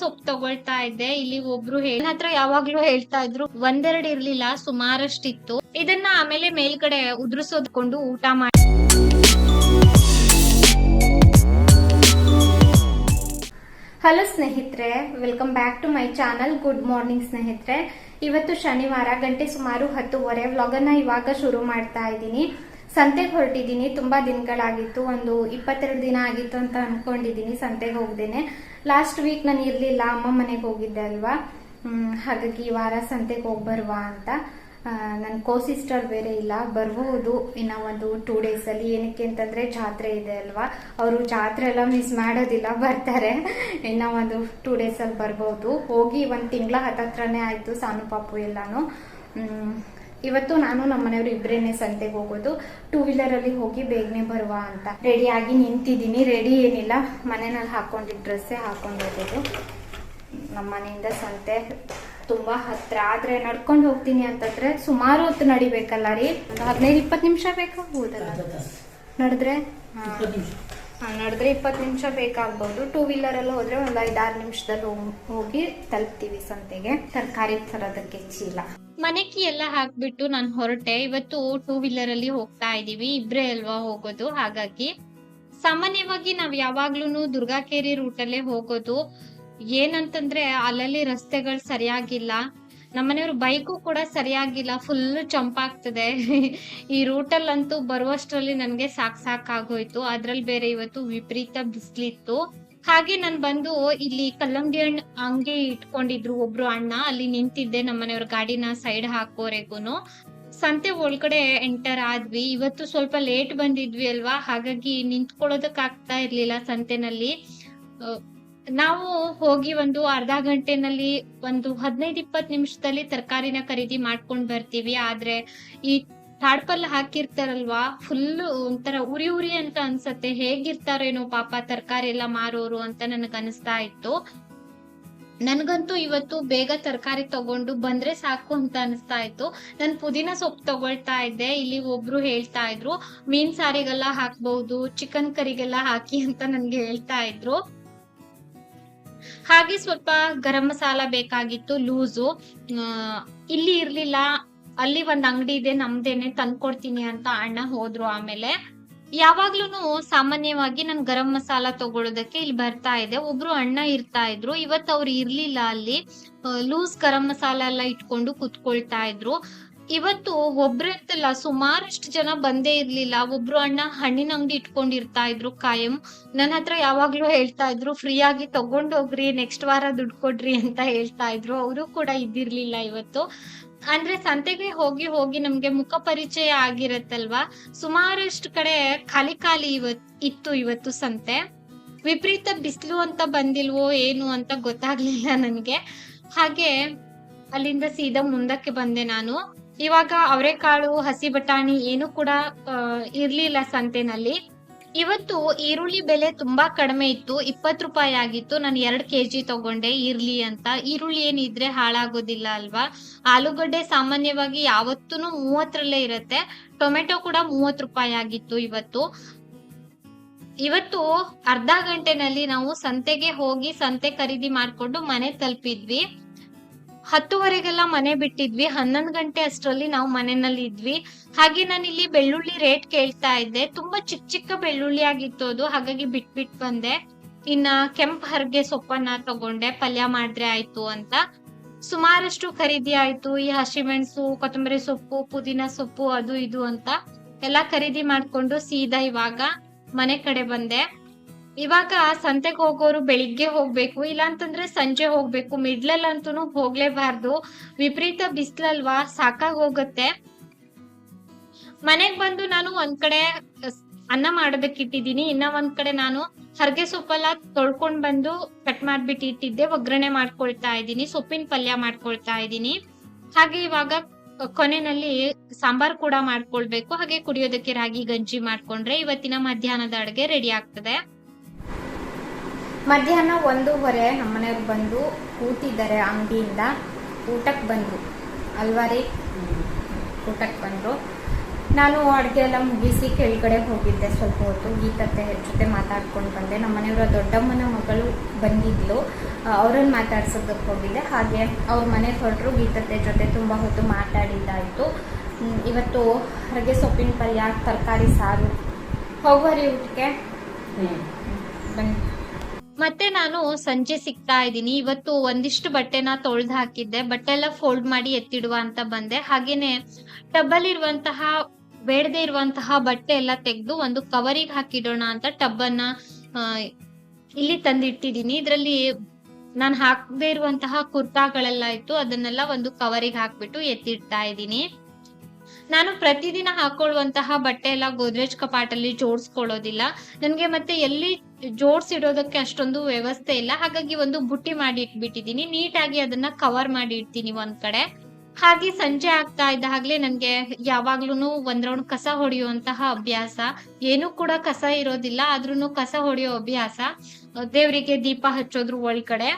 ಸೊಪ್ಪು ತಗೊಳ್ತಾ ಇದ್ದೆ. ಇಲ್ಲಿ ಒಬ್ರು ಹೇಳಿ ಹತ್ರ ಯಾವಾಗ್ಲೂ ಹೇಳ್ತಾ ಇದ್ರು, ಒಂದೆರಡು ಇರ್ಲಿಲ್ಲ, ಸುಮಾರಷ್ಟಿತ್ತು. ಇದನ್ನ ಆಮೇಲೆ ಮೇಲ್ಗಡೆ ಉದುರಿಸೋದ್ಕೊಂಡು ಊಟ ಮಾಡಿ ಹಲೋ ಸ್ನೇಹಿತರೆ welcome back to my channel good morning ಸ್ನೇಹಿತರೆ. ಇವತ್ತು ಶನಿವಾರ, ಗಂಟೆ ಸುಮಾರು ಹತ್ತುವರೆ ವ್ಲಾಗನ್ನ ಇವಾಗ ಶುರು ಮಾಡ್ತಾ ಇದ್ದೀನಿ. ಸಂತೆಗೆ ಹೊರಟಿದ್ದೀನಿ, ತುಂಬಾ ದಿನಗಳಾಗಿತ್ತು, ಒಂದು ಇಪ್ಪತ್ತೆರಡು ದಿನ ಆಗಿತ್ತು ಅಂತ ಅನ್ಕೊಂಡಿದ್ದೀನಿ, ಸಂತೆಗೆ ಹೋಗ್ದೇನೆ. ಲಾಸ್ಟ್ ವೀಕ್ ನಾನು ಇರ್ಲಿಲ್ಲ ಅಮ್ಮ ಮನೆಗೆ ಹೋಗಿದ್ದೆ ಅಲ್ವಾ? ಹಾಗಾಗಿ ಈ ವಾರ ಸಂತೆಗೆ ಹೋಗಿ ಅಂತ. ನನ್ನ ಕೋ ಸಿಸ್ಟರ್ ಬೇರೆ ಇಲ್ಲ, ಬರ್ಬೋದು. ಇನ್ನ ಒಂದು ಟೂ ಅಲ್ಲಿ, ಏನಕ್ಕೆ ಅಂತಂದ್ರೆ ಜಾತ್ರೆ ಇದೆ ಅಲ್ವಾ? ಅವರು ಜಾತ್ರೆ ಎಲ್ಲ ಮಿಸ್ ಮಾಡೋದಿಲ್ಲ, ಬರ್ತಾರೆ. ಇನ್ನ ಒಂದು ಟೂ ಡೇಸ್ ಅಲ್ಲಿ ಬರ್ಬೋದು. ಹೋಗಿ ಒಂದ್ ತಿಂಗಳ ಹತ್ತತ್ರನೇ ಆಯ್ತು ಸಾನು ಪಾಪು ಎಲ್ಲಾನು ಇವತ್ತು ನಾನು ನಮ್ಮ ಮನೆಯವರು ಇಬ್ಬರೇನೆ ಸಂತೆಗೆ ಹೋಗೋದು. ಟೂ ವೀಲರ್ ಅಲ್ಲಿ ಹೋಗಿ ಬೇಗನೆ ಬರುವ ಅಂತ. ರೆಡಿ ಆಗಿ ನಿಂತಿದ್ದೀನಿ. ರೆಡಿ ಏನಿಲ್ಲ. ಮನೆಯಲ್ಲಿ ಹಾಕೊಂಡಿದ್ದ ಡ್ರೆಸ್ಸೇ ಹಾಕೊಂಡು ಹೋಗೋದು. ನಮ್ಮ ಮನೆಯಿಂದ ಸಂತೆ ತುಂಬಾ ಹತ್ರ. ಆದ್ರೆ ನಡ್ಕೊಂಡು ಹೋಗ್ತೀನಿ ಅಂತಂದ್ರೆ ಸುಮಾರು ಹೊತ್ತು ನಡಿಬೇಕಲ್ಲ ರೀ? ಒಂದು ಹದಿನೈದು ಇಪ್ಪತ್ತು ನಿಮಿಷ ಬೇಕಾಗ್ಬೋದಲ್ಲ? ನಡೆದ್ರೆ? ಹಾ. ನಡೆದ್ರೆ ಇಪ್ಪತ್ತು ನಿಮಿಷ ಬೇಕಾಗ್ಬೋದು. ಟೂ ವೀಲರ್ ಅಲ್ಲಿ ಹೋದ್ರೆ ಒಂದು ಐದಾರು ನಿಮಿಷದಲ್ಲಿ ಹೋಗಿ ತಲುಪ್ತೀವಿ ಸಂತೆಗೆ. ತರಕಾರಿ ತರೋದಕ್ಕೆ ಚೀಲ ಮನೆಕಿ ಎಲ್ಲ ಹಾಕ್ಬಿಟ್ಟು ನಾನು ಹೊರಟೆ. ಇವತ್ತು ಟೂ ವೀಲರ್ ಅಲ್ಲಿ ಹೋಗ್ತಾ ಇದೀವಿ. ಇಬ್ರೇ ಅಲ್ವಾ ಹೋಗೋದು? ಹಾಗಾಗಿ ಸಾಮಾನ್ಯವಾಗಿ ನಾವ್ ಯಾವಾಗ್ಲೂ ದುರ್ಗಾಕೇರಿ ರೂಟ್ ಅಲ್ಲೇ ಹೋಗೋದು. ಏನಂತಂದ್ರೆ ಅಲ್ಲಲ್ಲಿ ರಸ್ತೆಗಳು ಸರಿಯಾಗಿಲ್ಲ. ನಮ್ಮನೆಯವ್ರ ಬೈಕು ಕೂಡ ಸರಿಯಾಗಿಲ್ಲ ಫುಲ್ ಚಂಪಾಗ್ತದೆ ಈ ರೂಟಲ್ಲಂತೂ ಬರುವಷ್ಟರಲ್ಲಿ ನನಗೆ ಸಾಕ್ ಸಾಕಾಗೋಯ್ತು ಅದ್ರಲ್ಲಿ ಬೇರೆ ಇವತ್ತು ವಿಪರೀತ ಬಿಸ್ಲಿತ್ತು. ಹಾಗೆ ನಾನು ಬಂದು ಇಲ್ಲಿ ಕಲ್ಲಂಗಡಿ ಹಣ್ಣು ಹಂಗೆ ಇಟ್ಕೊಂಡಿದ್ರು ಒಬ್ರು ಅಣ್ಣ. ಅಲ್ಲಿ ನಿಂತಿದ್ದೆ ನಮ್ಮನೆಯವ್ರ ಗಾಡಿನ ಸೈಡ್ ಹಾಕೋರೆಗೂನು. ಸಂತೆ ಒಳಗಡೆ ಎಂಟರ್ ಆದ್ವಿ. ಇವತ್ತು ಸ್ವಲ್ಪ ಲೇಟ್ ಬಂದಿದ್ವಿ ಅಲ್ವಾ? ಹಾಗಾಗಿ ನಿಂತ್ಕೊಳ್ಳೋದಕ್ಕಾಗ್ತಾ ಇರ್ಲಿಲ್ಲ ಸಂತೆನಲ್ಲಿ. ನಾವು ಹೋಗಿ ಒಂದು ಅರ್ಧ ಗಂಟೆನಲ್ಲಿ ಒಂದು ಹದಿನೈದು ಇಪ್ಪತ್ತು ನಿಮಿಷದಲ್ಲಿ ತರಕಾರಿನ ಖರೀದಿ ಮಾಡ್ಕೊಂಡ್ ಬರ್ತೀವಿ. ಆದ್ರೆ ಈ ತಾಡ್ಪಲ್ ಹಾಕಿರ್ತಾರಲ್ವಾ ಫುಲ್ ಒಂಥರ ಉರಿ ಉರಿ ಅಂತ ಅನ್ಸತ್ತೆ. ಹೇಗಿರ್ತಾರೇನೋ ಪಾಪ ತರಕಾರಿ ಎಲ್ಲ ಮಾರೋರು ಅಂತ ನನಗ್ ಅನಿಸ್ತಾ ಇತ್ತು. ನನ್ಗಂತೂ ಇವತ್ತು ಬೇಗ ತರಕಾರಿ ತಗೊಂಡು ಬಂದ್ರೆ ಸಾಕು ಅಂತ ಅನಿಸ್ತಾ ಇತ್ತು. ನಾನ್ ಪುದೀನ ಸೊಪ್ಪು ತಗೊಳ್ತಾ ಇದ್ದೆ. ಇಲ್ಲಿ ಒಬ್ರು ಹೇಳ್ತಾ ಇದ್ರು, ಮೀನ್ ಸಾರಿಗೆಲ್ಲ ಹಾಕ್ಬಹುದು ಚಿಕನ್ ಕರಿಗೆಲ್ಲ ಹಾಕಿ ಅಂತ ನನ್ಗೆ ಹೇಳ್ತಾ ಇದ್ರು. ಹಾಗೆ ಸ್ವಲ್ಪ ಗರಂ ಮಸಾಲ ಬೇಕಾಗಿತ್ತು, ಲೂಸು. ಇಲ್ಲಿ ಇರ್ಲಿಲ್ಲ. ಅಲ್ಲಿ ಒಂದ್ ಅಂಗಡಿ ಇದೆ, ನಮ್ದೇನೆ, ತಂದ್ಕೊಡ್ತೀನಿ ಅಂತ ಅಣ್ಣ ಹೋದ್ರು ಆಮೇಲೆ. ಯಾವಾಗ್ಲೂನು ಸಾಮಾನ್ಯವಾಗಿ ನಾನು ಗರಂ ಮಸಾಲ ತಗೊಳ್ಳೋದಕ್ಕೆ ಇಲ್ಲಿ ಬರ್ತಾ ಇದೆ. ಒಬ್ರು ಅಣ್ಣ ಇರ್ತಾ ಇದ್ರು. ಇವತ್ ಅವ್ರು ಇರ್ಲಿಲ್ಲ ಅಲ್ಲಿ. ಲೂಸ್ ಗರಂ ಮಸಾಲ ಎಲ್ಲ ಇಟ್ಕೊಂಡು ಕುತ್ಕೊಳ್ತಾ ಇದ್ರು. ಇವತ್ತು ಒಬ್ರಂತಲ್ಲ, ಸುಮಾರಷ್ಟು ಜನ ಬಂದೇ ಇರ್ಲಿಲ್ಲ. ಒಬ್ರು ಅಣ್ಣ ಹಣ್ಣಿನ ಅಂಗಡಿ ಇಟ್ಕೊಂಡಿರ್ತಾ ಇದ್ರು ಕಾಯಂ. ನನ್ನ ಹತ್ರ ಯಾವಾಗ್ಲೂ ಹೇಳ್ತಾ ಇದ್ರು ಫ್ರೀ ಆಗಿ ತಗೊಂಡೋಗ್ರಿ ನೆಕ್ಸ್ಟ್ ವಾರ ದುಡ್ಡು ಕೊಡ್ರಿ ಅಂತ ಹೇಳ್ತಾ ಇದ್ರು. ಅವರು ಕೂಡ ಇದ್ದಿರ್ಲಿಲ್ಲ ಇವತ್ತು. ಅಂದ್ರೆ ಸಂತೆಗೆ ಹೋಗಿ ಹೋಗಿ ನಮ್ಗೆ ಮುಖ ಪರಿಚಯ ಆಗಿರತ್ತಲ್ವಾ? ಸುಮಾರಷ್ಟು ಕಡೆ ಖಾಲಿ ಖಾಲಿ ಇವತ್, ಇತ್ತು ಇವತ್ತು ಸಂತೆ. ವಿಪರೀತ ಬಿಸಿಲು ಅಂತ ಬಂದಿಲ್ವೋ, ಏನು ಅಂತ ಗೊತ್ತಾಗ್ಲಿಲ್ಲ ನನ್ಗೆ. ಹಾಗೆ ಅಲ್ಲಿಂದ ಸೀದಾ ಮುಂದಕ್ಕೆ ಬಂದೆ ನಾನು. ಇವಾಗ ಅವರೆಕಾಳು, ಹಸಿ ಬಟಾಣಿ ಏನು ಕೂಡ ಇರ್ಲಿಲ್ಲ ಸಂತೆನಲ್ಲಿ. ಇವತ್ತು ಈರುಳ್ಳಿ ಬೆಲೆ ತುಂಬಾ ಕಡಿಮೆ ಇತ್ತು. ಇಪ್ಪತ್ತು ರೂಪಾಯಿ ಆಗಿತ್ತು. ನಾನು ಎರಡ್ ಕೆಜಿ ತಗೊಂಡೆ ಇರ್ಲಿ ಅಂತ. ಈರುಳ್ಳಿ ಏನಿದ್ರೆ ಹಾಳಾಗೋದಿಲ್ಲ ಅಲ್ವಾ? ಆಲೂಗಡ್ಡೆ ಸಾಮಾನ್ಯವಾಗಿ ಯಾವತ್ತೂ ಮೂವತ್ತರಲ್ಲೇ ಇರತ್ತೆ. ಟೊಮೆಟೊ ಕೂಡ ಮೂವತ್ತು ರೂಪಾಯಿ ಆಗಿತ್ತು ಇವತ್ತು. ಇವತ್ತು ಅರ್ಧ ಗಂಟೆನಲ್ಲಿ ನಾವು ಸಂತೆಗೆ ಹೋಗಿ ಸಂತೆ ಖರೀದಿ ಮಾಡ್ಕೊಂಡು ಮನೆ ತಲುಪಿದ್ವಿ. ಹತ್ತುವರೆಗೆಲ್ಲ ಮನೆ ಬಿಟ್ಟಿದ್ವಿ, ಹನ್ನೊಂದು ಗಂಟೆ ಅಷ್ಟರಲ್ಲಿ ನಾವು ಮನೆಯಲ್ಲಿ ಇದ್ವಿ. ಹಾಗೆ ನಾನು ಇಲ್ಲಿ ಬೆಳ್ಳುಳ್ಳಿ ರೇಟ್ ಕೇಳ್ತಾ ಇದ್ದೆ. ತುಂಬಾ ಚಿಕ್ಕ ಚಿಕ್ಕ ಬೆಳ್ಳುಳ್ಳಿ ಆಗಿತ್ತು ಅದು, ಹಾಗಾಗಿ ಬಿಟ್ಬಿಟ್ ಬಂದೆ. ಇನ್ನ ಕೆಂಪ್ ಹರ್ಗೆ ಸೊಪ್ಪನ್ನ ತಗೊಂಡೆ, ಪಲ್ಯ ಮಾಡಿದ್ರೆ ಆಯ್ತು ಅಂತ. ಸುಮಾರಷ್ಟು ಖರೀದಿ ಆಯ್ತು, ಈ ಹಸಿಮೆಣಸು, ಕೊತ್ತಂಬರಿ ಸೊಪ್ಪು, ಪುದೀನ ಸೊಪ್ಪು, ಅದು ಇದು ಅಂತ. ಎಲ್ಲಾ ಖರೀದಿ ಮಾಡ್ಕೊಂಡು ಸೀದಾ ಇವಾಗ ಮನೆ ಕಡೆ ಬಂದೆ. ಇವಾಗ ಸಂತೆಗೆ ಹೋಗೋರು ಬೆಳಿಗ್ಗೆ ಹೋಗ್ಬೇಕು ಇಲ್ಲ ಅಂತಂದ್ರೆ ಸಂಜೆ ಹೋಗ್ಬೇಕು ಮಿಡ್ಲಲ್ ಅಂತೂ ಹೋಗ್ಲೇಬಾರ್ದು. ವಿಪರೀತ ಬಿಸ್ಲಲ್ವಾ, ಸಾಕಾಗ್ ಹೋಗುತ್ತೆ. ಮನೆಗ್ ಬಂದು ನಾನು ಒಂದ್ ಕಡೆ ಅನ್ನ ಮಾಡೋದಕ್ಕೆ ಇಟ್ಟಿದ್ದೀನಿ. ಇನ್ನ ಒಂದ್ ಕಡೆ ನಾನು ಹರ್ಗೆ ಸೊಪ್ಪೆಲ್ಲ ತೊಳ್ಕೊಂಡ್ ಬಂದು ಕಟ್ ಮಾಡ್ಬಿಟ್ಟು ಇಟ್ಟಿದ್ದೆ, ಒಗ್ಗರಣೆ ಮಾಡ್ಕೊಳ್ತಾ ಇದ್ದೀನಿ, ಸೊಪ್ಪಿನ ಪಲ್ಯ ಮಾಡ್ಕೊಳ್ತಾ ಇದ್ದೀನಿ. ಹಾಗೆ ಇವಾಗ ಕೊನೆಯಲ್ಲಿ ಸಾಂಬಾರ್ ಕೂಡ ಮಾಡ್ಕೊಳ್ಬೇಕು. ಹಾಗೆ ಕುಡಿಯೋದಕ್ಕೆ ರಾಗಿ ಗಂಜಿ ಮಾಡ್ಕೊಂಡ್ರೆ ಇವತ್ತಿನ ಮಧ್ಯಾಹ್ನದ ಅಡುಗೆ ರೆಡಿ ಆಗ್ತದೆ. ಮಧ್ಯಾಹ್ನ ಒಂದೂವರೆ ನಮ್ಮನೆಯವ್ರು ಬಂದು ಕೂತಿದ್ದಾರೆ ಅಂಗಡಿಯಿಂದ. ಊಟಕ್ಕೆ ಬಂದರು. ಅಲ್ವಾರಿ ಊಟಕ್ಕೆ ಬಂದರು. ನಾನು ಅಡುಗೆ ಎಲ್ಲ ಮುಗಿಸಿ ಕೆಳಗಡೆ ಹೋಗಿದ್ದೆ ಸ್ವಲ್ಪ ಹೊತ್ತು. ಗೀತತ್ತೆ ಜೊತೆ ಮಾತಾಡ್ಕೊಂಡು ಬಂದೆ. ನಮ್ಮ ಮನೆಯವರ ದೊಡ್ಡಮ್ಮನ ಮಗಳು ಬಂದಿದ್ಲು. ಅವರನ್ನು ಮಾತಾಡ್ಸೋದಕ್ಕೆ ಹೋಗಿದ್ದೆ. ಹಾಗೆ ಅವ್ರ ಮನೆ ಹೊರಟರು ಗೀತತ್ತೆ ಜೊತೆ ತುಂಬ ಹೊತ್ತು ಮಾತಾಡಿದ್ದಾಯಿತು. ಇವತ್ತು ಹೊರಗೆ ಸೊಪ್ಪಿನ ಪಲ್ಯ ತರಕಾರಿ ಸಾರು. ಹೋಗುವರಿ ಊಟಕ್ಕೆ? ಬನ್ನಿ. ಮತ್ತೆ ನಾನು ಸಂಜೆ ಸಿಗ್ತಾ ಇದ್ದೀನಿ. ಇವತ್ತು ಒಂದಿಷ್ಟು ಬಟ್ಟೆನ ತೊಳ್ದು ಹಾಕಿದ್ದೆ. ಬಟ್ಟೆ ಎಲ್ಲ ಫೋಲ್ಡ್ ಮಾಡಿ ಎತ್ತಿಡುವ ಅಂತ ಬಂದೆ. ಹಾಗೇನೆ ಟಬ್ಬಲ್ಲಿ ಇರುವಂತಹ, ಬೇಡದೆ ಇರುವಂತಹ ಬಟ್ಟೆ ಎಲ್ಲ ತೆಗೆದು ಒಂದು ಕವರಿಗೆ ಹಾಕಿಡೋಣ ಅಂತ ಟಬ್ಬನ್ನ ಇಲ್ಲಿ ತಂದಿಟ್ಟಿದ್ದೀನಿ. ಇದರಲ್ಲಿ ನಾನು ಹಾಕದೇ ಇರುವಂತಹ ಕುರ್ತಾಗಳೆಲ್ಲ ಇತ್ತು. ಅದನ್ನೆಲ್ಲ ಒಂದು ಕವರಿಗೆ ಹಾಕ್ಬಿಟ್ಟು ಎತ್ತಿಡ್ತಾ ಇದ್ದೀನಿ. ನಾನು ಪ್ರತಿದಿನ ಹಾಕೊಳ್ಳುವಂತಹ ಬಟ್ಟೆ ಎಲ್ಲ ಗೋದ್ರೇಜ್ ಕಪಾಟಲ್ಲಿ ಜೋಡಿಸ್ಕೊಳ್ಳೋದಿಲ್ಲ. ನನಗೆ ಮತ್ತೆ ಎಲ್ಲಿ ಜೋಡಿಸಿಡೋದಕ್ಕೆ ಅಷ್ಟೊಂದು ವ್ಯವಸ್ಥೆ ಇಲ್ಲ. ಹಾಗಾಗಿ ಒಂದು ಬುಟ್ಟಿ ಮಾಡಿ ಇಟ್ಬಿಟ್ಟಿದೀನಿ ನೀಟಾಗಿ ಅದನ್ನ ಕವರ್ ಮಾಡಿ ಇಡ್ತೀನಿ ಒಂದ್ ಕಡೆ. ಹಾಗೆ ಸಂಜೆ ಆಗ್ತಾ ಇದ್ದ ಹಾಗ್ಲೇ ನನ್ಗೆ ಯಾವಾಗ್ಲೂ ಒಂದ್ ರೌಂಡ್ ಕಸ ಹೊಡೆಯುವಂತಹ ಅಭ್ಯಾಸ. ಏನು ಕೂಡ ಕಸ ಇರೋದಿಲ್ಲ ಆದ್ರೂ ಕಸ ಹೊಡೆಯೋ ಅಭ್ಯಾಸ. ದೇವರಿಗೆ ದೀಪ ಹಚ್ಚೋದ್ರು ಒಳಗಡೆ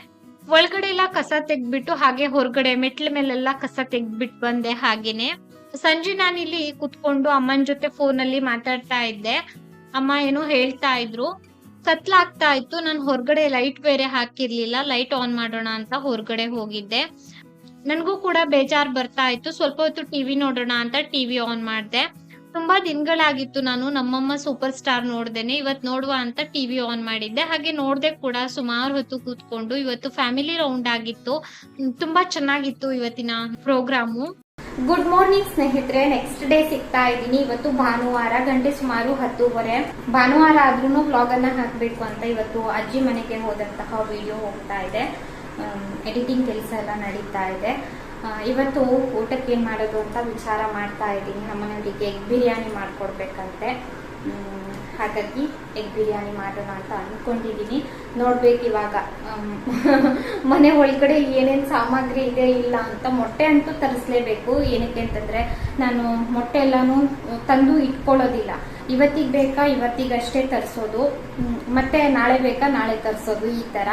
ಒಳಗಡೆ ಎಲ್ಲ ಕಸ ತೆಗ್ದ್ಬಿಟ್ಟು ಹಾಗೆ ಹೊರಗಡೆ ಮೆಟ್ಲ ಮೇಲೆಲ್ಲ ಕಸ ತೆಗ್ದ್ಬಿಟ್ಟು ಬಂದೆ ಹಾಗೇನೆ. ಸಂಜೆ ನಾನಿಲ್ಲಿ ಕುತ್ಕೊಂಡು ಅಮ್ಮನ ಜೊತೆ ಫೋನ್ ಅಲ್ಲಿ ಮಾತಾಡ್ತಾ ಇದ್ದೆ. ಅಮ್ಮ ಏನೋ ಹೇಳ್ತಾ ಇದ್ರು. ಕತ್ಲಾಗ್ತಾ ಇತ್ತು. ನಾನು ಹೊರಗಡೆ ಲೈಟ್ ಬೇರೆ ಹಾಕಿರ್ಲಿಲ್ಲ. ಲೈಟ್ ಆನ್ ಮಾಡೋಣ ಅಂತ ಹೊರಗಡೆ ಹೋಗಿದ್ದೆ. ನನಗೂ ಕೂಡ ಬೇಜಾರ್ ಬರ್ತಾ ಇತ್ತು. ಸ್ವಲ್ಪ ಹೊತ್ತು ಟಿವಿ ನೋಡೋಣ ಅಂತ ಟಿವಿ ಆನ್ ಮಾಡಿದೆ. ತುಂಬಾ ದಿನಗಳಾಗಿತ್ತು ನಾನು ನಮ್ಮಮ್ಮ ಸೂಪರ್ ಸ್ಟಾರ್ ನೋಡ್ದೇನೆ. ಇವತ್ ನೋಡುವ ಅಂತ ಟಿವಿ ಆನ್ ಮಾಡಿದ್ದೆ. ಹಾಗೆ ನೋಡ್ದೆ ಕೂಡ ಸುಮಾರು ಹೊತ್ತು ಕೂತ್ಕೊಂಡು. ಇವತ್ತು ಫ್ಯಾಮಿಲಿ ರೌಂಡ್ ಆಗಿತ್ತು. ತುಂಬಾ ಚೆನ್ನಾಗಿತ್ತು ಇವತ್ತಿನ ಪ್ರೋಗ್ರಾಮು ಗುಡ್ ಮಾರ್ನಿಂಗ್ ಸ್ನೇಹಿತರೆ. ನೆಕ್ಸ್ಟ್ ಡೇ ಸಿಗ್ತಾ ಇದ್ದೀನಿ. ಇವತ್ತು ಭಾನುವಾರ, ಗಂಟೆ ಸುಮಾರು ಹತ್ತೂವರೆ. ಭಾನುವಾರ ಆದ್ರೂ ಬ್ಲಾಗ್ ಅನ್ನ ಹಾಕಬೇಕು ಅಂತ ಇವತ್ತು ಅಜ್ಜಿ ಮನೆಗೆ ಹೋದಂತಹ ವಿಡಿಯೋ ಹೋಗ್ತಾ ಇದೆ. ಎಡಿಟಿಂಗ್ ಕೆಲಸ ಎಲ್ಲ ನಡೀತಾ ಇದೆ. ಇವತ್ತು ಊಟಕ್ಕೆ ಏನ್ ಮಾಡೋದು ಅಂತ ವಿಚಾರ ಮಾಡ್ತಾ ಇದ್ದೀನಿ. ನಮ್ಮನೆಯವರಿಗೆ ಎಗ್ ಬಿರಿಯಾನಿ ಮಾಡ್ಕೊಡ್ಬೇಕಂತೆ. ಹಾಗಾಗಿ ಎಗ್ ಬಿರಿಯಾನಿ ಮಾಡೋಣ ಅಂತ ಅಂದ್ಕೊಂಡಿದ್ದೀನಿ ನೋಡ್ಬೇಕು ಇವಾಗ. ಮನೆ ಒಳಗಡೆ ಏನೇನು ಸಾಮಗ್ರಿ ಇದೆ ಇಲ್ಲ ಅಂತ ಮೊಟ್ಟೆ ಅಂತೂ ತರಿಸ್ಲೇಬೇಕು. ಏನಕ್ಕೆ ಅಂತಂದ್ರೆ ನಾನು ಮೊಟ್ಟೆ ಎಲ್ಲಾನು ತಂದು ಇಟ್ಕೊಳ್ಳೋದಿಲ್ಲ. ಇವತ್ತಿಗೆ ಬೇಕಾ ಇವತ್ತಿಗಷ್ಟೇ ತರಿಸೋದು. ಮತ್ತೆ ನಾಳೆ ಬೇಕಾ, ನಾಳೆ ತರಿಸೋದು ಈ ತರ.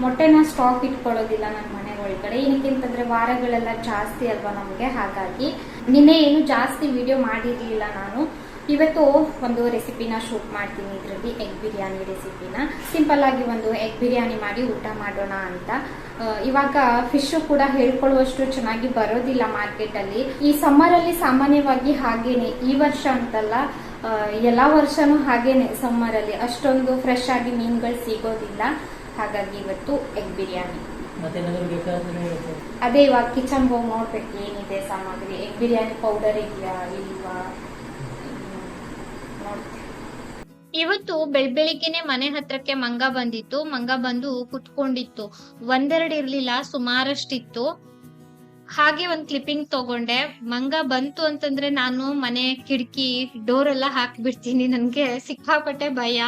ಮೊಟ್ಟೆನ ಸ್ಟಾಕ್ ಇಟ್ಕೊಳ್ಳೋದಿಲ್ಲ ನನ್ನ ಮನೆ ಒಳಗಡೆ. ಏನಕ್ಕೆ ಅಂತಂದ್ರೆ ವಾರಗಳೆಲ್ಲ ಜಾಸ್ತಿ ಅಲ್ವಾ ನಮಗೆ? ಹಾಗಾಗಿ ನಿನ್ನೆ ಏನು ಜಾಸ್ತಿ ವಿಡಿಯೋ ಮಾಡಿರ್ಲಿಲ್ಲ ನಾನು. ಇವತ್ತು ಒಂದು ರೆಸಿಪಿನ ಶೂಟ್ ಮಾಡ್ತೀನಿ ಇದರಲ್ಲಿ ಎಗ್ ಬಿರಿಯಾನಿ ರೆಸಿಪಿನ. ಸಿಂಪಲ್ ಆಗಿ ಒಂದು ಎಗ್ ಬಿರಿಯಾನಿ ಮಾಡಿ ಊಟ ಮಾಡೋಣ ಅಂತ. ಇವಾಗ ಫಿಶ್ ಕೂಡ ಹೇಳ್ಕೊಳ್ಳುವಷ್ಟು ಚೆನ್ನಾಗಿ ಬರೋದಿಲ್ಲ ಮಾರ್ಕೆಟ್ ಅಲ್ಲಿ. ಈ ಸಮ್ಮರ್ ಅಲ್ಲಿ ಸಾಮಾನ್ಯವಾಗಿ ಹಾಗೇನೆ ಈ ವರ್ಷ ಅಂತಲ್ಲ ಎಲ್ಲಾ ವರ್ಷನೂ ಹಾಗೇನೆ ಸಮ್ಮರ್ ಅಲ್ಲಿ. ಅಷ್ಟೊಂದು ಫ್ರೆಶ್ ಆಗಿ ಮೀನುಗಳು ಸಿಗೋದಿಲ್ಲ. ಹಾಗಾಗಿ ಇವತ್ತು ಎಗ್ ಬಿರಿಯಾನಿ. ಅದೇ ಇವಾಗ ಕಿಚನ್ ಹೋಗಿ ನೋಡ್ಬೇಕು ಏನಿದೆ ಸಾಮಗ್ರಿ. ಎಗ್ ಬಿರಿಯಾನಿ ಪೌಡರ್ ಇದೆಯಾ ಇಲ್ವಾ? ಇವತ್ತು ಬೆಳ್ ಬೆಳಿಗ್ಗೆನೆ ಮನೆ ಹತ್ರಕ್ಕೆ ಮಂಗ ಬಂದಿತ್ತು. ಮಂಗ ಬಂದು ಕುತ್ಕೊಂಡಿತ್ತು. ಒಂದೆರಡು ಇರ್ಲಿಲ್ಲ, ಸುಮಾರಷ್ಟಿತ್ತು. ಹಾಗೆ ಒಂದ್ ಕ್ಲಿಪ್ಪಿಂಗ್ ತಗೊಂಡೆ. ಮಂಗ ಬಂತು ಅಂತಂದ್ರೆ ನಾನು ಮನೆ ಕಿಟಕಿ ಡೋರ್ ಎಲ್ಲ ಹಾಕ್ಬಿಡ್ತೀನಿ. ನನ್ಗೆ ಸಿಕ್ಕಾಪಟ್ಟೆ ಭಯ.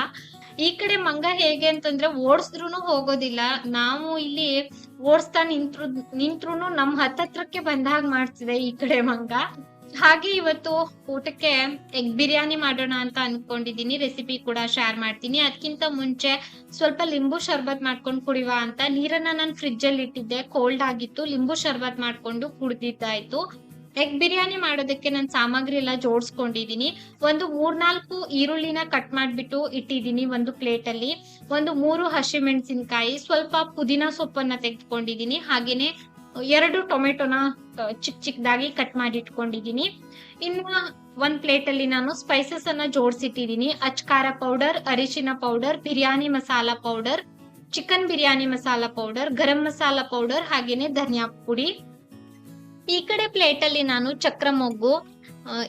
ಈ ಕಡೆ ಮಂಗ ಹೇಗೆ ಅಂತಂದ್ರೆ ಓಡಿಸಿದ್ರು ಹೋಗೋದಿಲ್ಲ. ನಾವು ಇಲ್ಲಿ ಓಡಿಸ್ತಾ ನಿಂತ್ರು ನಿಂತ್ರು ನಮ್ ಹತ್ತತ್ರಕ್ಕೆ ಬಂದಾಗ ಮಾಡ್ತಿದೆ ಈ ಕಡೆ ಮಂಗ. ಹಾಗೆ ಇವತ್ತು ಊಟಕ್ಕೆ ಎಗ್ ಬಿರಿಯಾನಿ ಮಾಡೋಣ ಅಂತ ಅನ್ಕೊಂಡಿದೀನಿ ರೆಸಿಪಿ ಕೂಡ ಶೇರ್ ಮಾಡ್ತೀನಿ. ಅದಕ್ಕಿಂತ ಮುಂಚೆ ಸ್ವಲ್ಪ ಲಿಂಬು ಶರ್ಬತ್ ಮಾಡ್ಕೊಂಡು ಕುಡಿಯುವ ಅಂತ. ನೀರನ್ನ ನಾನು ಫ್ರಿಜ್ ಅಲ್ಲಿ ಇಟ್ಟಿದ್ದೆ. ಕೋಲ್ಡ್ ಆಗಿತ್ತು. ಲಿಂಬು ಶರ್ಬತ್ ಮಾಡ್ಕೊಂಡು ಕುಡ್ದಿದ್ದಾಯ್ತು. ಎಗ್ ಬಿರಿಯಾನಿ ಮಾಡೋದಕ್ಕೆ ನಾನು ಸಾಮಗ್ರಿ ಎಲ್ಲ ಜೋಡಿಸ್ಕೊಂಡಿದೀನಿ. ಒಂದು ಮೂರ್ನಾಲ್ಕು ಈರುಳ್ಳಿನ ಕಟ್ ಮಾಡ್ಬಿಟ್ಟು ಇಟ್ಟಿದ್ದೀನಿ ಒಂದು ಪ್ಲೇಟ್ ಅಲ್ಲಿ. ಒಂದು ಮೂರು ಹಸಿಮೆಣಸಿನ್ಕಾಯಿ ಸ್ವಲ್ಪ ಪುದೀನ ಸೊಪ್ಪನ್ನ ತೆಗೆದುಕೊಂಡಿದೀನಿ. ಹಾಗೇನೆ ಎರಡು ಟೊಮೆಟೊನ ಚಿಕ್ಕ ಚಿಕ್ಕದಾಗಿ ಕಟ್ ಮಾಡಿ ಇಟ್ಕೊಂಡಿದ್ದೀನಿ ಇನ್ನು ಒಂದ್ ಪ್ಲೇಟ್ ಅಲ್ಲಿ ನಾನು ಸ್ಪೈಸಸ್ ಅನ್ನ ಜೋಡಿಸಿಟ್ಟಿದೀನಿ ಅಚ್ಕಾರ ಪೌಡರ್ ಅರಿಶಿನ powder biryani masala powder chicken biryani masala powder garam masala powder ಹಾಗೇನೆ ಧನಿಯಾ ಪುಡಿ. ಈ ಕಡೆ ಪ್ಲೇಟ್ ಅಲ್ಲಿ ನಾನು ಚಕ್ರ ಮೊಗ್ಗು.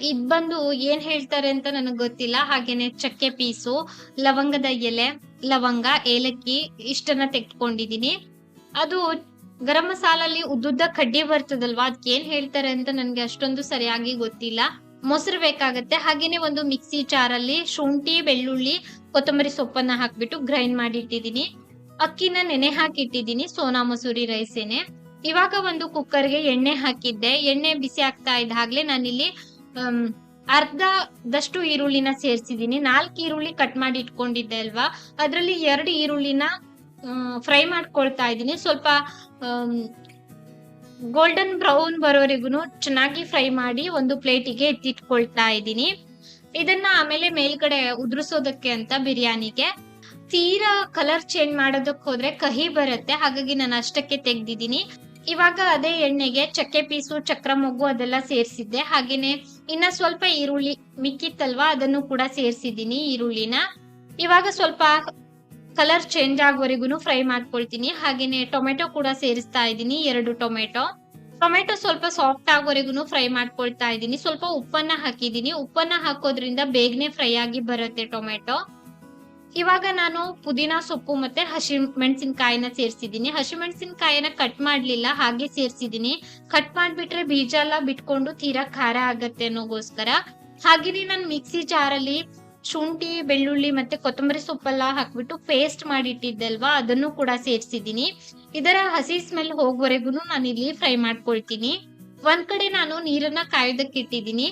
ಇದ್ ಬಂದು ಏನ್ ಹೇಳ್ತಾರೆ ಅಂತ ನನಗೆ ಗೊತ್ತಿಲ್ಲ. ಹಾಗೇನೆ ಚಕ್ಕೆ ಪೀಸು, ಲವಂಗದ ಎಲೆ, ಲವಂಗ, ಏಲಕ್ಕಿ ಇಷ್ಟನ್ನ ತೆಗೆದುಕೊಂಡಿದ್ದೀನಿ ಅದು ಗರಂ ಮಸಾಲಲ್ಲಿ ಉದ್ದುದ್ದ ಕಡ್ಡಿ ಬರ್ತದಲ್ವಾ? ಅದಕ್ಕೆ ಏನ್ ಹೇಳ್ತಾರೆ ಅಂತ ನನ್ಗೆ ಅಷ್ಟೊಂದು ಸರಿಯಾಗಿ ಗೊತ್ತಿಲ್ಲ. ಮೊಸರು ಬೇಕಾಗತ್ತೆ. ಹಾಗೇನೆ ಒಂದು ಮಿಕ್ಸಿ ಜಾರಲ್ಲಿ ಶುಂಠಿ, ಬೆಳ್ಳುಳ್ಳಿ, ಕೊತ್ತಂಬರಿ ಸೊಪ್ಪನ್ನ ಹಾಕ್ಬಿಟ್ಟು ಗ್ರೈಂಡ್ ಮಾಡಿ ಇಟ್ಟಿದ್ದೀನಿ ಅಕ್ಕಿನ ನೆನೆ ಹಾಕಿ ಇಟ್ಟಿದ್ದೀನಿ ಸೋನಾ ಮಸೂರಿ ರೈಸೇನೆ. ಇವಾಗ ಒಂದು ಕುಕ್ಕರ್ಗೆ ಎಣ್ಣೆ ಹಾಕಿದ್ದೆ. ಎಣ್ಣೆ ಬಿಸಿ ಆಗ್ತಾ ಇದ್ದಾಗ್ಲೇ ನಾನಿಲ್ಲಿ ಅರ್ಧ ಅರ್ಧದಷ್ಟು ಈರುಳ್ಳಿನ ಸೇರ್ಸಿದೀನಿ ನಾಲ್ಕು ಈರುಳ್ಳಿ ಕಟ್ ಮಾಡಿ ಇಟ್ಕೊಂಡಿದ್ದೆ ಅಲ್ವಾ? ಅದರಲ್ಲಿ ಎರಡು ಈರುಳ್ಳಿನ ಫ್ರೈ ಮಾಡ್ಕೊಳ್ತಾ ಇದ್ದೀನಿ. ಸ್ವಲ್ಪ ಗೋಲ್ಡನ್ ಬ್ರೌನ್ ಬರೋವರೆಗೂ ಚೆನ್ನಾಗಿ ಫ್ರೈ ಮಾಡಿ ಒಂದು ಪ್ಲೇಟಿಗೆ ಎತ್ತಿಟ್ಕೊಳ್ತಾ ಇದ್ದೀನಿ. ಇದನ್ನ ಆಮೇಲೆ ಮೇಲ್ಗಡೆ ಉದುರಿಸೋದಕ್ಕೆ ಅಂತ ಬಿರಿಯಾನಿಗೆ. ತೀರಾ ಕಲರ್ ಚೇಂಜ್ ಮಾಡೋದಕ್ಕೆ ಹೋದ್ರೆ ಕಹಿ ಬರುತ್ತೆ, ಹಾಗಾಗಿ ನಾನು ಅಷ್ಟಕ್ಕೆ ತೆಗ್ದಿದ್ದೀನಿ. ಇವಾಗ ಅದೇ ಎಣ್ಣೆಗೆ ಚಕ್ಕೆ ಪೀಸು, ಚಕ್ರ ಮೊಗ್ಗು ಅದೆಲ್ಲ ಸೇರಿಸಿದ್ದೆ. ಹಾಗೇನೆ ಇನ್ನ ಸ್ವಲ್ಪ ಈರುಳ್ಳಿ ಮಿಕ್ಕಿತ್ತಲ್ವಾ, ಅದನ್ನು ಕೂಡ ಸೇರಿಸಿದ್ದೀನಿ ಈರುಳ್ಳಿನ. ಇವಾಗ ಸ್ವಲ್ಪ ಕಲರ್ ಚೇಂಜ್ ಆಗೋವರೆಗೂ ಫ್ರೈ ಮಾಡ್ಕೊಳ್ತೀನಿ. ಹಾಗೇನೆ ಟೊಮೆಟೊ ಕೂಡ ಸೇರಿಸ್ತಾ ಇದ್ದೀನಿ, ಎರಡು ಟೊಮೆಟೊ. ಟೊಮೆಟೊ ಸ್ವಲ್ಪ ಸಾಫ್ಟ್ ಆಗೋವರೆಗೂ ಫ್ರೈ ಮಾಡ್ಕೊಳ್ತಾ ಇದ್ದೀನಿ. ಸ್ವಲ್ಪ ಉಪ್ಪನ್ನ ಹಾಕಿದ್ದೀನಿ. ಉಪ್ಪನ್ನ ಹಾಕೋದ್ರಿಂದ ಬೇಗನೆ ಫ್ರೈ ಆಗಿ ಬರುತ್ತೆ ಟೊಮೆಟೊ. ಇವಾಗ ನಾನು ಪುದೀನ ಸೊಪ್ಪು ಮತ್ತೆ ಹಸಿ ಮೆಣಸಿನಕಾಯಿನ ಸೇರಿಸಿದ್ದೀನಿ. ಹಸಿ ಮೆಣಸಿನಕಾಯಿನ ಕಟ್ ಮಾಡ್ಲಿಲ್ಲ, ಹಾಗೆ ಸೇರಿಸಿದ್ದೀನಿ. ಕಟ್ ಮಾಡ್ಬಿಟ್ರೆ ಬೀಜ ಎಲ್ಲ ಬಿಟ್ಕೊಂಡು ತೀರಾ ಖಾರ ಆಗತ್ತೆ ಅನ್ನೋಗೋಸ್ಕರ. ಹಾಗೇನೆ ನಾನು ಮಿಕ್ಸಿ ಜಾರಲ್ಲಿ ಶುಂಠಿ, ಬೆಳ್ಳುಳ್ಳಿ ಮತ್ತೆ ಕೊತ್ತಂಬರಿ ಸೊಪ್ಪೆಲ್ಲ ಹಾಕ್ಬಿಟ್ಟು ಪೇಸ್ಟ್ ಮಾಡಿ ಇಟ್ಟಿದ್ದಲ್ವಾ ಅದನ್ನು ಕೂಡ ಸೇರಿಸಿದೀನಿ ಇದರ ಹಸಿ ಸ್ಮೆಲ್ ಹೋಗುವರೆಗೂ ನಾನು ಇಲ್ಲಿ ಫ್ರೈ ಮಾಡ್ಕೊಳ್ತೀನಿ. ಒಂದ್ ಕಡೆ ನಾನು ನೀರನ್ನ ಕಾಯೋದಕ್ಕೆ ಇಟ್ಟಿದ್ದೀನಿ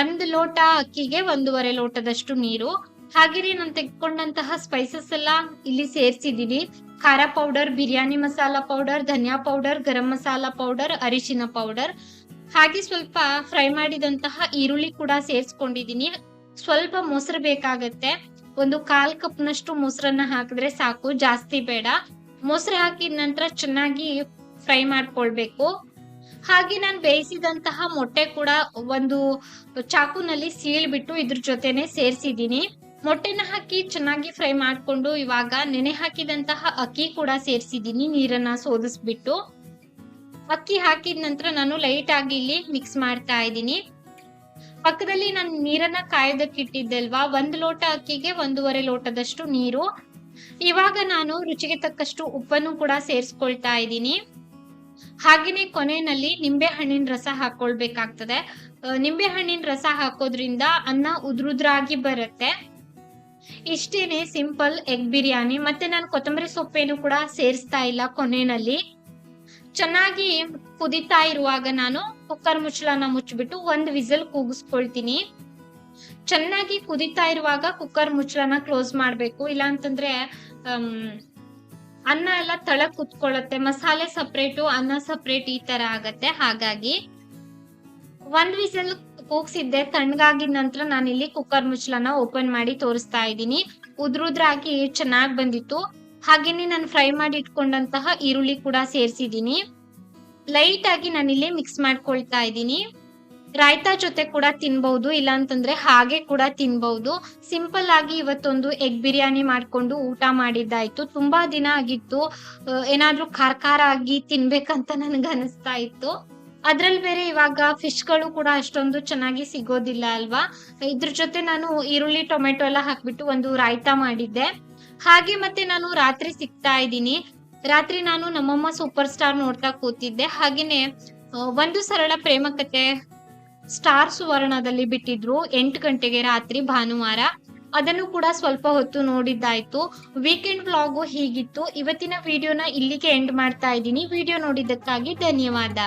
ಒಂದ್ ಲೋಟ ಅಕ್ಕಿಗೆ ಒಂದೂವರೆ ಲೋಟದಷ್ಟು ನೀರು. ಹಾಗೇನೆ ನಾನು ತೆಗೆದುಕೊಂಡಂತಹ ಸ್ಪೈಸಸ್ ಎಲ್ಲ ಇಲ್ಲಿ ಸೇರಿಸಿದೀನಿ ಖಾರ ಪೌಡರ್ ಬಿರಿಯಾನಿ ಮಸಾಲ ಪೌಡರ್ ಧನಿಯಾ ಪೌಡರ್ ಗರಂ ಮಸಾಲ ಪೌಡರ್ ಅರಿಶಿನ ಪೌಡರ್ ಹಾಗೆ ಸ್ವಲ್ಪ ಫ್ರೈ ಮಾಡಿದಂತಹ ಈರುಳ್ಳಿ ಕೂಡ ಸೇರಿಸ್ಕೊಂಡಿದ್ದೀನಿ. ಸ್ವಲ್ಪ ಮೊಸರು ಬೇಕಾಗತ್ತೆ. ಒಂದು ಕಾಲ್ ಕಪ್ನಷ್ಟು ಮೊಸರನ್ನ ಹಾಕಿದ್ರೆ ಸಾಕು, ಜಾಸ್ತಿ ಬೇಡ. ಮೊಸರು ಹಾಕಿದ ನಂತರ ಚೆನ್ನಾಗಿ ಫ್ರೈ ಮಾಡ್ಕೊಳ್ಬೇಕು. ಹಾಗೆ ನಾನು ಬೇಯಿಸಿದಂತಹ ಮೊಟ್ಟೆ ಕೂಡ ಒಂದು ಚಾಕುನಲ್ಲಿ ಸೀಳ್ಬಿಟ್ಟು ಇದ್ರ ಜೊತೆನೆ ಸೇರಿಸಿದ್ದೀನಿ. ಮೊಟ್ಟೆನ ಹಾಕಿ ಚೆನ್ನಾಗಿ ಫ್ರೈ ಮಾಡ್ಕೊಂಡು ಇವಾಗ ನೆನೆ ಹಾಕಿದಂತಹ ಅಕ್ಕಿ ಕೂಡ ಸೇರಿಸಿದ್ದೀನಿ, ನೀರನ್ನ ಸೋದಿಸ್ಬಿಟ್ಟು. ಅಕ್ಕಿ ಹಾಕಿದ ನಂತರ ನಾನು ಲೈಟ್ ಆಗಿ ಇಲ್ಲಿ ಮಿಕ್ಸ್ ಮಾಡ್ತಾ ಇದ್ದೀನಿ. ಪಕ್ಕದಲ್ಲಿ ನಾನು ನೀರನ್ನ ಕಾಯೋದಕ್ಕೆ ಇಟ್ಟಿದ್ದಲ್ವಾ ಒಂದ್ ಲೋಟ ಅಕ್ಕಿಗೆ ಒಂದೂವರೆ ಲೋಟದಷ್ಟು ನೀರು. ಇವಾಗ ನಾನು ರುಚಿಗೆ ತಕ್ಕಷ್ಟು ಉಪ್ಪನ್ನು ಕೂಡ ಸೇರಿಸ್ಕೊಳ್ತಾ ಇದ್ದೀನಿ. ಹಾಗೇನೆ ಕೊನೆಯಲ್ಲಿ ನಿಂಬೆ ಹಣ್ಣಿನ ರಸ ಹಾಕೊಳ್ಬೇಕಾಗ್ತದೆ. ನಿಂಬೆ ಹಣ್ಣಿನ ರಸ ಹಾಕೋದ್ರಿಂದ ಅನ್ನ ಉದ್ರುದ್ರಾಗಿ ಬರುತ್ತೆ. ಇಷ್ಟೇನೆ ಸಿಂಪಲ್ ಎಗ್ ಬಿರಿಯಾನಿ. ಮತ್ತೆ ನಾನು ಕೊತ್ತಂಬರಿ ಸೊಪ್ಪೇನು ಕೂಡ ಸೇರಿಸ್ತಾ ಇಲ್ಲ ಕೊನೆಯಲ್ಲಿ. ಚೆನ್ನಾಗಿ ಕುದಿತಾ ಇರುವಾಗ ನಾನು ಕುಕ್ಕರ್ ಮುಚ್ಚಳನ ಮುಚ್ಚಿಬಿಟ್ಟು ಒಂದ್ ವಿಸಲ್ ಕೂಗಿಸ್ಕೊಳ್ತೀನಿ. ಚೆನ್ನಾಗಿ ಕುದಿತಾ ಇರುವಾಗ ಕುಕ್ಕರ್ ಮುಚ್ಚಳನ ಕ್ಲೋಸ್ ಮಾಡ್ಬೇಕು. ಇಲ್ಲ ಅಂತಂದ್ರೆ ಅನ್ನ ಎಲ್ಲ ತಳ ಕುತ್ಕೊಳ್ಳುತ್ತೆ. ಮಸಾಲೆ ಸಪ್ರೇಟು, ಅನ್ನ ಸಪ್ರೇಟ್ ಈ ತರ ಆಗತ್ತೆ. ಹಾಗಾಗಿ ಒಂದ್ ವಿಸಲ್ ಕೂಗ್ಸಿದ್ದೆ. ತಣ್ಣಗಾಗಿದ ನಂತರ ನಾನು ಇಲ್ಲಿ ಕುಕ್ಕರ್ ಮುಚ್ಚಳನ ಓಪನ್ ಮಾಡಿ ತೋರಿಸ್ತಾ ಇದ್ದೀನಿ. ಉದ್ರುದ್ರಾಗಿ ಚೆನ್ನಾಗಿ ಬಂದಿತ್ತು. ಹಾಗೇನೆ ನಾನು ಫ್ರೈ ಮಾಡಿ ಇಟ್ಕೊಂಡಂತಹ ಈರುಳ್ಳಿ ಕೂಡ ಸೇರಿಸಿದ್ದೀನಿ. ಲೈಟ್ ಆಗಿ ನಾನಿಲ್ಲಿ ಮಿಕ್ಸ್ ಮಾಡ್ಕೊಳ್ತಾ ಇದ್ದೀನಿ. ರಾಯ್ತಾ ಜೊತೆ ಕೂಡ ತಿನ್ಬಹುದು ಇಲ್ಲ ಅಂತಂದ್ರೆ ಹಾಗೆ ಕೂಡ ತಿನ್ಬಹುದು ಸಿಂಪಲ್ ಆಗಿ ಇವತ್ತೊಂದು ಎಗ್ ಬಿರಿಯಾನಿ ಮಾಡ್ಕೊಂಡು ಊಟ ಮಾಡಿದ್ದಾಯ್ತು. ತುಂಬಾ ದಿನ ಆಗಿತ್ತು. ಏನಾದ್ರೂ ಖಾರ ಖಾರ ಆಗಿ ತಿನ್ಬೇಕಂತ ನನ್ಗೆ ಅನಿಸ್ತಾ ಇತ್ತು. ಅದ್ರಲ್ಲಿ ಬೇರೆ ಇವಾಗ ಫಿಶ್ಗಳು ಕೂಡ ಅಷ್ಟೊಂದು ಚೆನ್ನಾಗಿ ಸಿಗೋದಿಲ್ಲ ಅಲ್ವಾ? ಇದ್ರ ಜೊತೆ ನಾನು ಈರುಳ್ಳಿ, ಟೊಮೆಟೊ ಎಲ್ಲ ಹಾಕ್ಬಿಟ್ಟು ಒಂದು ರಾಯ್ತಾ ಮಾಡಿದ್ದೆ. ಹಾಗೆ ಮತ್ತೆ ನಾನು ರಾತ್ರಿ ಸಿಗ್ತಾ ಇದ್ದೀನಿ. ರಾತ್ರಿ ನಾನು ನಮ್ಮಮ್ಮ ಸೂಪರ್ ಸ್ಟಾರ್ ನೋಡ್ತಾ ಕೂತಿದ್ದೆ. ಹಾಗೇನೆ ಒಂದು ಸರಳ ಪ್ರೇಮ ಕತೆ ಸ್ಟಾರ್ ಸುವರ್ಣದಲ್ಲಿ ಬಿಟ್ಟಿದ್ರು. ಎಂಟು ಗಂಟೆಗೆ ರಾತ್ರಿ ಭಾನುವಾರ. ಅದನ್ನು ಕೂಡ ಸ್ವಲ್ಪ ಹೊತ್ತು ನೋಡಿದ್ದಾಯ್ತು. ವೀಕೆಂಡ್ ವ್ಲಾಗು ಹೀಗಿತ್ತು. ಇವತ್ತಿನ ವಿಡಿಯೋನ ಇಲ್ಲಿಗೆ ಎಂಡ್ ಮಾಡ್ತಾ ಇದ್ದೀನಿ. ವಿಡಿಯೋ ನೋಡಿದ್ದಕ್ಕಾಗಿ ಧನ್ಯವಾದ.